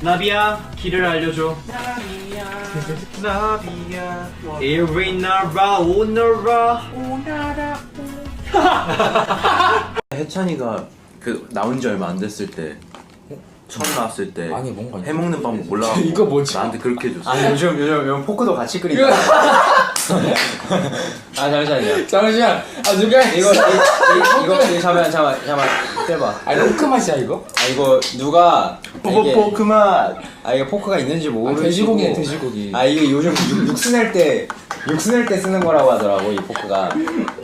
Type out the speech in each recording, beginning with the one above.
나비야 길을 알려줘. 나비야. 이리 나라 오너라. 해찬이가 그 나온 지 얼마 안 됐을 때 처음 나왔을 때 아니, 뭔가 해먹는 방법 몰라 이거 뭐지? 나한테 그렇게 해줬어. 아 요즘 요즘 요즘 포크도 같이 끓이고. 아 잠시만요. 잠시만. 아 누가 이거 이, 이거 이거 잠깐 잠깐 잠깐 떼봐. 아니 포크 맛이야 이거? 아 이거 누가 이게 포크 맛아 이게 포크가 있는지 아, 모르고 돼지고기네 돼지고기 아 이게 요즘 육, 육수 낼 때 육수 낼 때 쓰는 거라고 하더라고 이 포크가.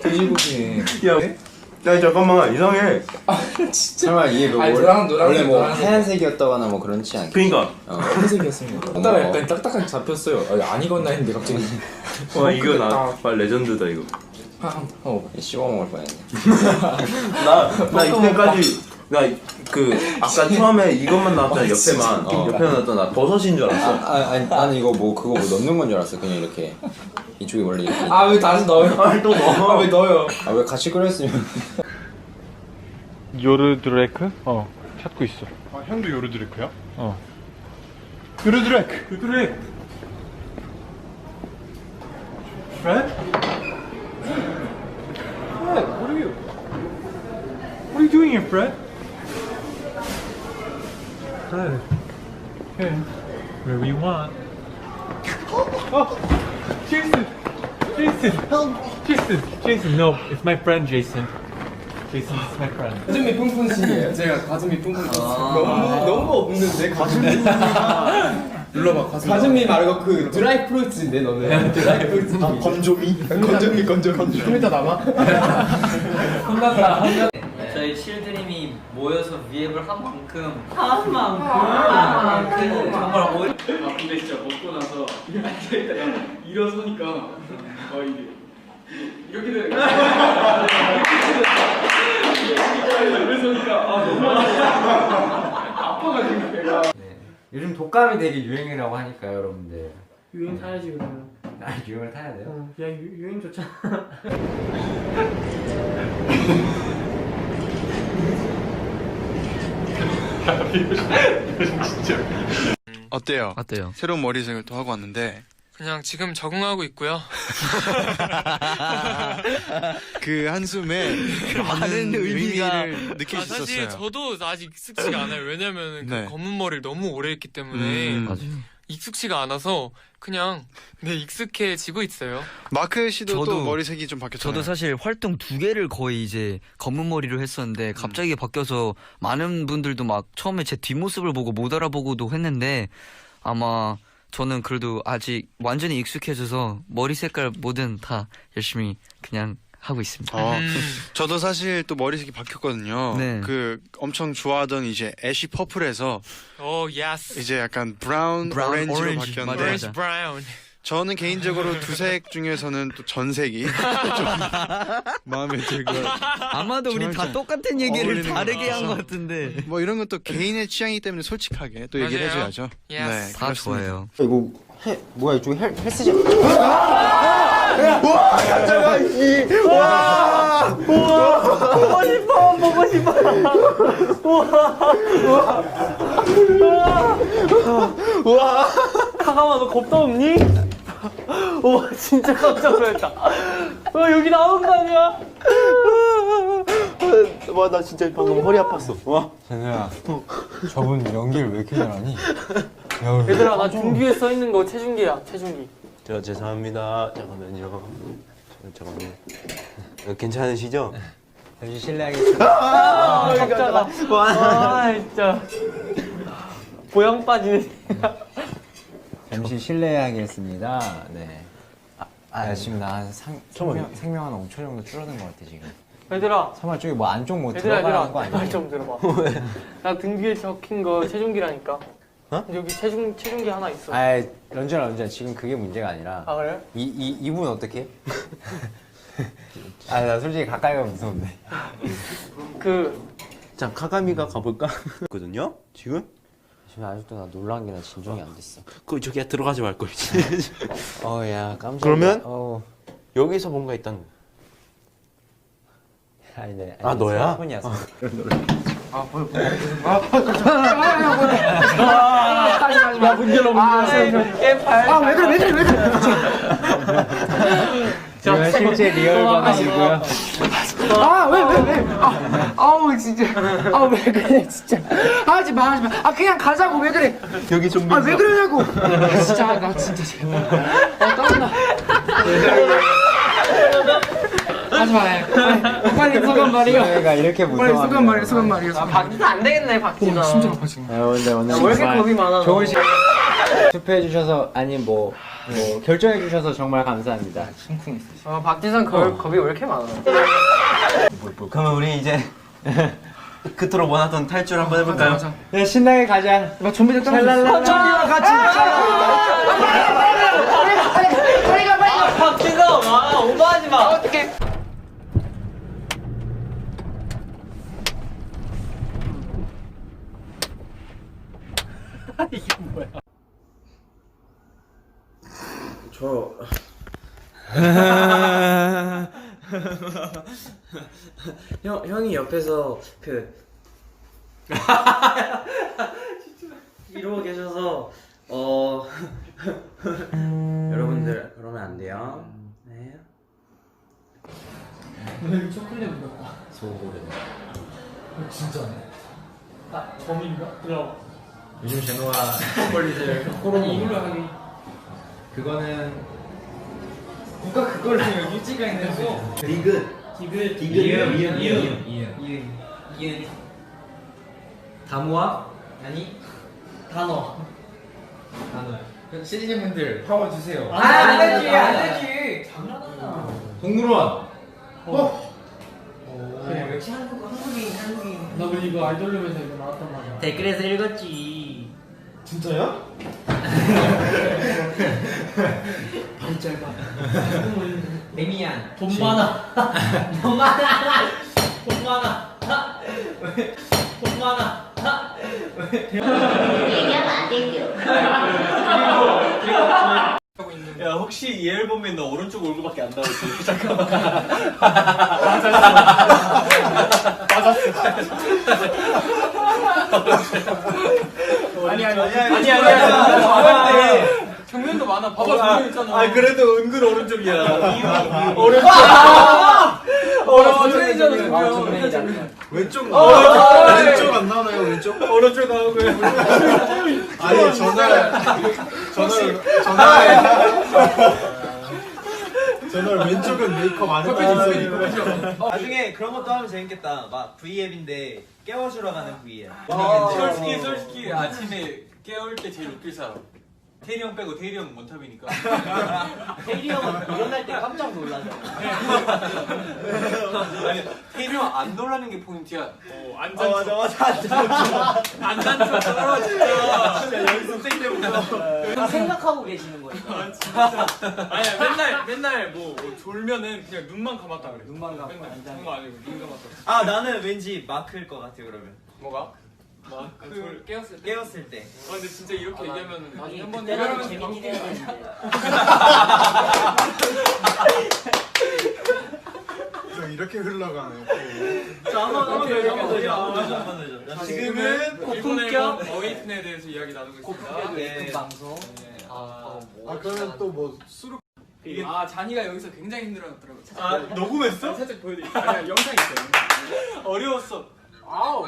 돼지고기네 야, 야 잠깐만 이상해 설마 이게 뭐 아니, 노랑- 노랑색, 원래 뭐 노랑색. 하얀색이었다거나 뭐 그렇지 않게. 그니까 어. 흰색이었습니다 하다가 약간 딱딱하게 잡혔어요 아, 안 익었나 했는데 갑자기 와 이거 나 딱. 정말 레전드다 이거 한- 어. 씹어 먹을 뻔했네. 나 나 이때까지 나 그 아까 처음에 이것만 나왔잖아 옆에만 어. 옆에 나왔잖아 나 버섯인 줄 아, 알았어 아 아니 나는 이거 뭐 그거 뭐 넣는 건 줄 알았어 그냥 이렇게 이쪽이 원래 이렇게. 아 왜 다시 넣어요? 아또 넣어 아왜 넣어요? 아 왜 같이 끓였으면 요르드레크? 어 찾고 있어 아, 형도 요르드레크야? 어 요르드레크. 요르드레크? Fred, doing here, Fred? Fred. Okay. Wherever you want. Oh! Jason! Jason! Help! Jason! Jason, no, it's my friend Jason. Jason, it's my friend. 가슴이 뿡뿡 신이에요 제가 가슴이 뿡뿡 너무 너무 없는데 가슴이. 눌러봐 가슴 가슴이 말고 그 드라이 프루츠인데 너는 드라이 프루츠. 건조미. 건조미, 건조미. 좀 이따 남아? 저희 칠드림이 모여서 비앱을 한 만큼 한 만큼? 한 만큼? 정말 오아 근데 진짜 먹고 나서 앉아있다가 일어서니까 아 이게 이렇게 되는 거야 일어서니까 아 너무 아파가지고 배가. 요즘 독감이 되게 유행이라고 하니까 여러분들. 유행 타야지 그러면. 아 유행을 타야 돼요? 야 유, 유행 좋잖아 어때요? 어때요? 새로운 머리색을 또 하고 왔는데 그냥 지금 적응하고 있고요. 그 한숨에 많은 의미가- 의미를 느낄 아, 수 사실 있었어요. 저도 아직 익숙지가 않아요. 왜냐면 네. 그 검은 머리를 너무 오래 했기 때문에 음. 맞아요. 익숙지가 않아서 그냥 네 익숙해지고 있어요. 마크 씨도 또 저도- 머리색이 좀 바뀌었잖아요. 저도 사실 활동 두 개를 거의 이제 검은 머리로 했었는데 갑자기 바뀌어서 많은 분들도 막 처음에 제 뒷모습을 보고 못 알아보고도 했는데 아마 저는 그래도 아직 완전히 익숙해져서 머리 색깔 뭐든 다 열심히 그냥 하고 있습니다. 어, 음. 저도 사실 또 머리색이 바뀌었거든요. 네. 그 엄청 좋아하던 이제 애쉬 퍼플에서 오 예스. 이제 약간 브라운, 브라운, 오렌지로 오렌지, 바뀌었는데 맞아요. 브라운. 저는 개인적으로 두 색 중에서는 또 전색이 좀 마음에 들고 아마도 우리 다 똑같은 얘기를 어울리는 다르게 한 것. 같은데 뭐 이런 건 또 개인의 취향이기 때문에 솔직하게 또 얘기를 맞아요. 해줘야죠. Yes. 네, 다 그렇습니다. 좋아요. 이거 헬 뭐야 이쪽 헬 헬스장. 카가마 너 겁도 없니? 와 진짜 깜짝 놀랐다 와 여기 나오는 거 아니야? 와 나 진짜 방금 허리 아팠어 와 재누야 저분 연기를 왜 이렇게 잘하니? 얘들아 나 중기에 써 있는 거 체중기야 체중기 저 죄송합니다. 잠깐만요. 저, 잠깐만요. 어, 괜찮으시죠? 잠시 실례하겠습니다. 아 깜짝아. 와. 진짜. 보양 빠지네 잠시 실례하겠습니다. 네. 아, 아 지금 나 상, 생명, 생명 한 5초 정도 줄어든 것 같아 지금. 얘들아. 설마 저기 뭐 안쪽 뭐 얘들아 들어가는 거 얘들아 아니야? 말좀 들어봐. 나 등 뒤에 적힌 거 체중기라니까 어? 여기 체중, 체중기 하나 있어 아 런쥔아 런쥔아 지금 그게 문제가 아니라 아 그래? 이, 이, 이분 어떻게? 아 나 솔직히 가까이 가면 무서운데 그 자 카가미가 가볼까? 거든요 지금? 지금 아직도 나 놀란 게 나 진정이 안 됐어 그 저기야 들어가지 말걸지 어야 깜짝이야 그러면? 어 여기서 뭔가 있다는 거 아니 네 아, 너야? 손이야 손. 문 열어 문 열어 아왜 그래 왜 그래 왜 그래 이건 실제 리얼 반응이고요. 아왜 왜 왜? 아, 아우 진짜 아 왜 그래 진짜 하지 마 하지 마 아 그냥 가자고 왜 그래 여기 좀 아 왜 그러냐고 아, 진짜 나 진짜 제발 아 땀나 하지 마 빨리, 빨리 소감 말이요. 저희가 이렇게 빨리 소감 말이요. 소감 말이요 아 박지도 안 되겠네 박지도. 오 심장 아파 지금 아, 근데 오늘 왜 이렇게 정말 겁이 많아 좋은 시간 투표해 주셔서 아니 뭐, 뭐 결정해 주셔서 정말 감사합니다. 아 박지선 겁, 겁이 왜 이렇게 많아? 그러면 우리 이제 그토록 원하던 탈출 한번 해볼까요? 네, 신나게 가자. 나 좀비들 샬랄랄라. 좀비와 같이 박진성 아 오버하지 마. 어 저 형, 형이 옆에서 그 이러고 계셔서 어 여러분들 그러면 안 돼요. 네. 초콜릿 묻었다 소고래 진짜네 아 범인가? 들어와 요즘 제노가 초콜릿을 아니 이걸로 하기. 그거는 누가 그걸 해요 일찍가 있는데 디귿 디귿 디귿 이음 이음 이음 이은 이은 다무아? 아니? 단어. 단어. 시즈분들 파워 주세요. 안 되지 안 되지. 동물원. 그래 역시 한국 한국인 한국인. 나 우리 이거 아이돌룸에서 이거 나왔단 말이야. 댓글에서 읽었지. 진짜야? 데미안 돈 많아. 돈 많아. 돈 많아. 돈 많아. 야 혹시 이 앨범에 너 오른쪽 얼굴밖에 안 나오지? 아니 아니 아니 아니야 정면도 많아. 봐봐 정면 있잖아. 아 그래도 은근 오른쪽이야. 오른쪽. 오른쪽이잖아 정면이잖아 왼쪽 어, 왼쪽 안 나오나요 왼쪽? 오른쪽 나오고요. 아니 전날 전날 전날 전날 왼쪽은 메이크업 안 했다. 했어요. 나중에 그런 것도 하면 재밌겠다. 막 V앱인데 깨워주러 가는 V앱. 솔직히 솔직히 아침에 깨울 때 제일 웃길 사람 태리 형 빼고 태리 형은 원탑이니까. 대리 형은 일어날 때 깜짝 놀라죠. 아니 태리 형 안 놀라는 게 포인트야. 어, 안어잔 맞아 맞아 안 잔척 진짜 연습 생 때부터. 생각하고 계시는 거예요. 아니야 맨날 맨날 뭐, 뭐 졸면은 그냥 눈만 감았다 그래. 눈만 감고 맨날. 안 자는 그런 거 아니고 눈 감았다. 아 나는 왠지 마크일 것 같아 그러면. 뭐가? 막그 깨웠을 때? 깨웠을 때 아 근데 진짜 이렇게 얘기하면 아니 한번 그때라도 재밌긴 해요. 저 이렇게 흘러가네. 한번 한번 더 한번 더 해줘. 한번 더 해줘 지금은 일본 고품격? 어웨이튼에 대해서 이야기 나누고 있습니다 네. 그 방송. 아, 아 그러면 또뭐 수록 이게 아 잔이가 여기서 굉장히 힘들어했더라고 아 녹음했어? 살짝 보여드릴게요 아니 영상 있어요 어려웠어 아우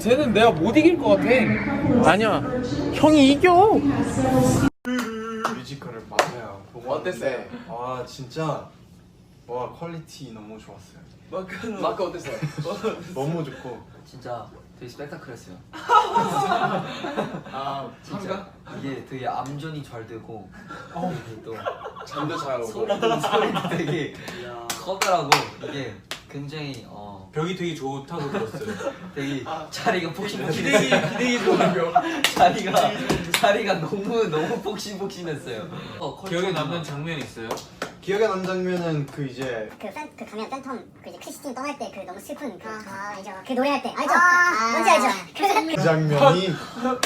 쟤는 내가 못 이길 것 같아 아니야 형이 이겨 뮤지컬을. 보고 어땠어요? 아 진짜 와 퀄리티 너무 좋았어요. 마크는 마크 어땠어요? 너무 좋고 진짜 되게 스펙타클했어요. 아 진짜. 이게 되게 암전이 잘 되고 이게 또 잠도 잘 오고. 소리도 소리도 되게 커다라고. 이게 굉장히 어. 벽이 되게 좋다고 들었어요. 되게 자리가 폭신폭신해 기대기 기대기 좋은 벽. 자리가 자리가 너무 너무 폭신폭신했어요. 어, 기억에 남는 장면 있어요? 기억에 남는 장면은 그 이제 그, 팬, 그 가면 팬텀 그 이제 크리스틴 떠날 때 그 너무 슬픈 그, 아, 알죠. 그 노래할 때 알죠? 아, 뭔지 알죠? 그 그 장면이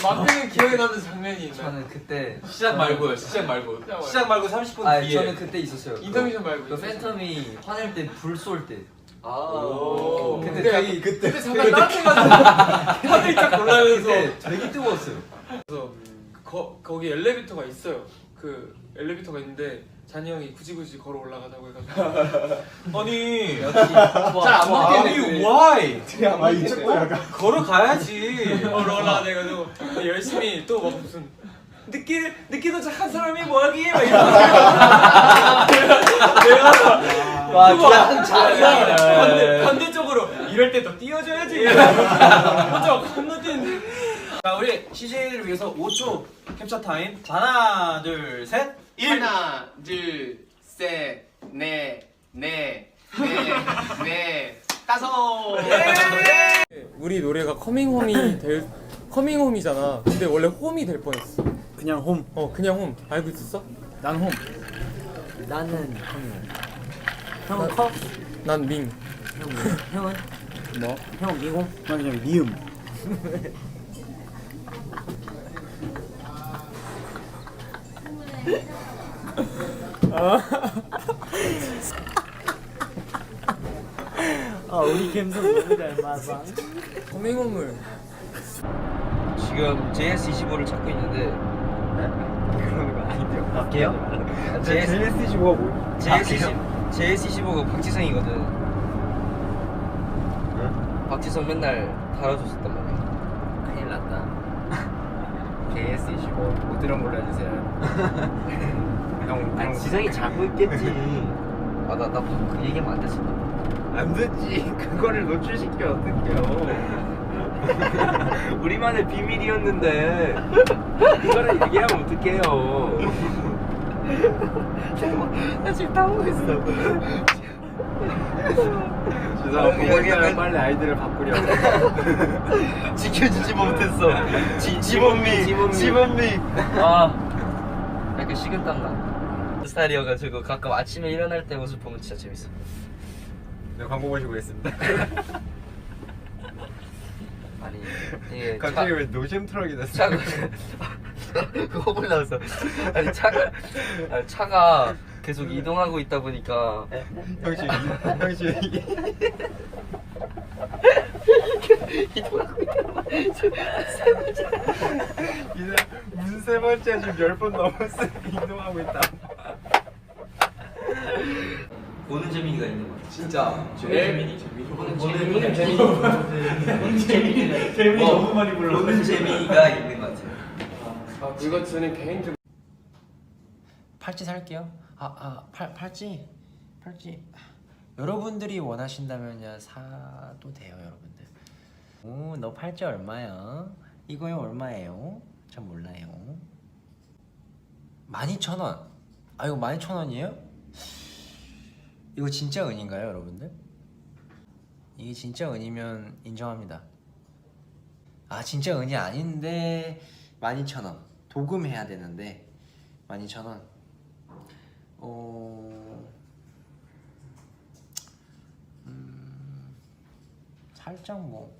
만드는 기억에 남는 장면이 있나요? 저는 그때 시작 말고요. 시작 말고. 시작 말고 30분 아 뒤에. 저는 그때 있었어요. 인터미션 말고 그 팬텀이 화낼 때 불 쏠 때. 오. 근데 근데 되게 그때 잠깐 따뜻해가지고 하늘이 딱 올라오면서 그때 되게 뜨거웠어요. 그래서 거, 거기 엘리베이터가 있어요. 그 엘리베이터가 있는데 잔이 형이 굳이 굳이 걸어 올라가자고 해가지고 아니. 잘안 아니 why? 아 이쪽도 약간 걸어가야지. 걸어 올라가자 해가지고 열심히 또막 무슨 늦게 늦게 도착한 사람이 뭐하기 막 이러고 와 그거 자기야. 반대, 반대쪽으로 이럴 때더 띄워줘야지 혼자 건너뛰는 자 우리 CJ를 위해서 5초 캡처 타임. 하나 둘 셋. 1 하나, 둘, 셋, 넷, 넷, 넷, 넷, 다섯. 우리 노래가 커밍홈이 될 커밍홈이잖아 근데 원래 홈이 될 뻔했어 그냥 홈 어 그냥 홈 알고 있었어? 난 홈. 나는 형 커? 난 밍. 형은 뭐? 형 미공. 난 그냥 미음 아 우리 감성 너무 잘 맞아. 커밍홈을 지금 JS25를 찾고 있는데 그런 거 아닌데요? 밖에요? JS JS25가 뭐? JS20 JS25가 박지성이거든. 박지성 맨날 달아줬었단 말이야. 큰일 났다. KS25 못 들은 걸로 해주세요. 형, 아니 지성이 자고 있겠지. 아나나그 얘기하면 안 됐어. 안 되지. 그거를 노출시켜 어떡해요. 우리만의 비밀이었는데 이거를 얘기하면 어떡해요. 나 지금 당하고 있어. 죄송합니다. 여기는 빨리 아이디를 바꾸려고. 지켜주지 못했어. 지, 지범미, 지범미. 아 약간 식은땀 나. 그 스타일이어가지고 가끔 아침에 일어날 때 모습 보면 진짜 재밌어. 네, 광고 보시고 있습니다. 아니 이게 갑자기 왜 노잼 트럭이 됐어? 차가 그 허물 나왔어. 아니 차가 아니, 차가 계속 이동하고 있다 보니까. 형씨, 형씨. 이동하고 있다 이제 무슨 세 번째 지금 열 번 넘었어. 이동하고 있다. 보는 재미가 있는 거. 진짜. 재민이 보는 재미. 재미. 보는 재미. 재미. 너무 많이 불러. 보는 재미가 있는 것 같아요. 아 그거 저는 개인적으로 팔찌 살게요. 아, 아, 팔, 팔찌? 팔찌. 여러분들이 원하신다면요, 사도 돼요, 여러분들. 오, 너 팔찌 얼마야? 이거요, 얼마예요? 전 몰라요. 12,000원. 아, 이거 12,000원이에요? 이거 진짜 은인가요, 여러분들? 이게 진짜 은이면 인정합니다. 아, 진짜 은이 아닌데 12,000원. 도금해야 되는데 12,000원. 어... 음... 살짝 뭐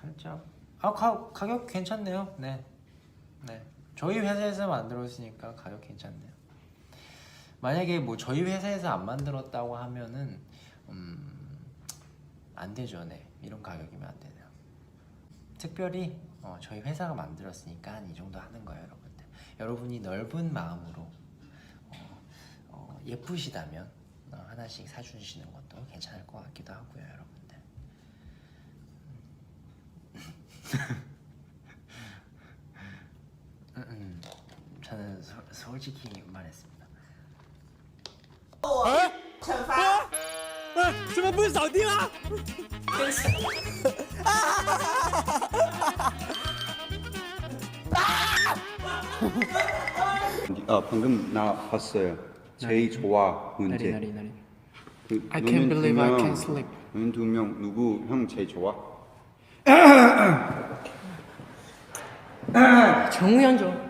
살짝 아 가, 가격 괜찮네요. 네. 네. 저희 회사에서 만들었으니까 가격 괜찮네요. 만약에 뭐 저희 회사에서 안 만들었다고 하면은 음... 안 되죠. 네. 이런 가격이면 안 되네요. 특별히 어, 저희 회사가 만들었으니까 한이 정도 하는 거예요, 여러분들. 여러분이 넓은 마음으로 예쁘시다면 어, 하나씩 사주시는 것도 괜찮을 것 같기도 하고요, 여러분들. 음, 음. 저는 소, 솔직히 말했습니다. 아 방금 나 봤어요. 제일 좋아. 나리 나리. 그, I can't believe I 명, can't sleep. 너는 두명 누구 형 제일 좋아? 정우현 좀.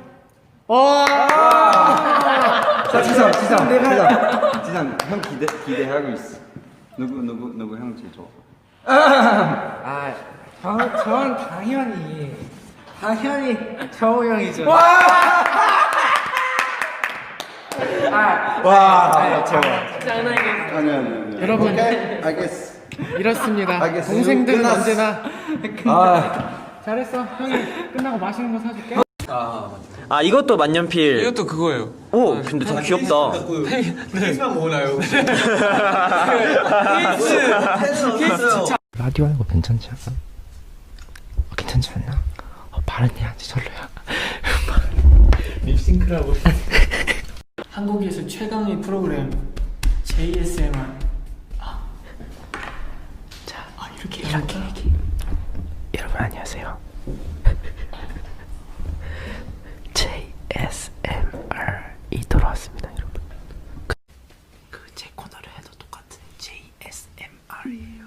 와! 자 지성 지성 지성 지성 형 기대 기대하고 있어. 누구 누구 누구 형 제일 좋아? 아, 저, 전 당연히 당연히 정우 형이죠. 아, 와 저거. 장난이겠어. 아니 아니 아니. 여러분. 오케이, 알겠어. 이렇습니다. 알겠어. 동생들은 끝났어. 언제나 아. 잘했어. 형이 끝나고 맛있는 거 사줄게. 아 이것도 만년필. 이것도 그거예요. 오 근데 더 귀엽다. 케이스만 모으나요? 라디오 하는 거 괜찮지 않아? 어, 괜찮지 않나? 어, 발언해야지 절로야. 립싱크라고. 한국에서 최강의 프로그램 JSMR. 자, 이렇게 이렇게 얘기. 여러분 안녕하세요. JSMR이 돌아왔습니다, 여러분. 그제 코너를 해도 똑같은 JSMR이에요.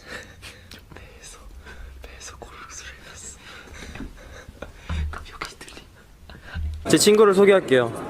배에서 배에서 고르륵 소리 났어. 그럼 여기 들리. 제 친구를 소개할게요.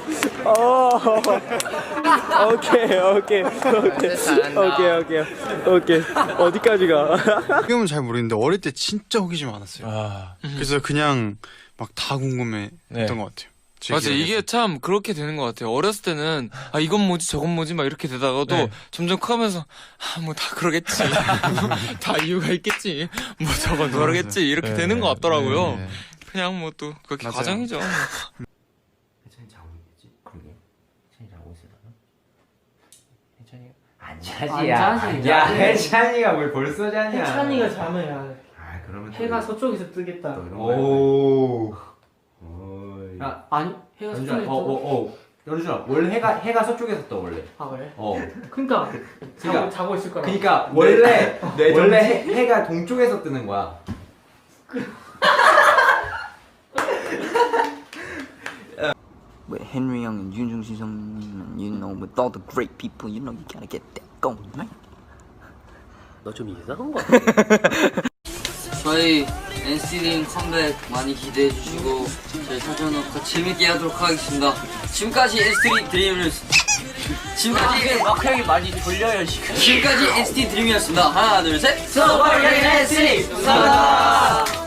어. 오케이 오케이 오케이 아, 오케이 오케이 오케이 어디까지 가? 지금은 잘 모르겠는데 어릴 때 진짜 호기심 많았어요. 아. 그래서 그냥 막 다 궁금해했던 네. 것 같아요. 맞아 이게 참 그렇게 되는 것 같아요 어렸을 때는 아 이건 뭐지 저건 뭐지 막 이렇게 되다가도 네. 점점 커면서 아 뭐 다 그러겠지 다 이유가 있겠지 뭐 저건 저러겠지 이렇게 네, 되는 것 같더라고요 네. 그냥 뭐 또 그렇게 맞아요. 과정이죠 자지 안 자지. 야 혜찬이가 뭘 벌써 자냐? 해찬이가 자면 야아 그러면 해가 서쪽에서 뜨겠다. 오. 야 아니 해가 연준아, 서쪽에서 어, 떠. 어, 어. 연준아, 원래 해가 해가 서쪽에서 떠 원래. 아 그래? 어. 그러니까 자고 그러니까- 자고 있을 거라. 그러니까 원래 원래 해, 해가 동쪽에서 뜨는 거야. With Henry Young and Yoon Jung Sung, you know, with all the great people, you know, you gotta get that going, man. 저희 NCT 컴백 많이 기대해 주시고 저희 사전 녹화 재밌게 하도록 하겠습니다. 지금까지 NCT 드림을 지금까지 막 형이 많이 돌려요 지금. 지금까지 NCT 드림이었습니다. 하나 둘 셋. 서버리 NCT 감사합니다.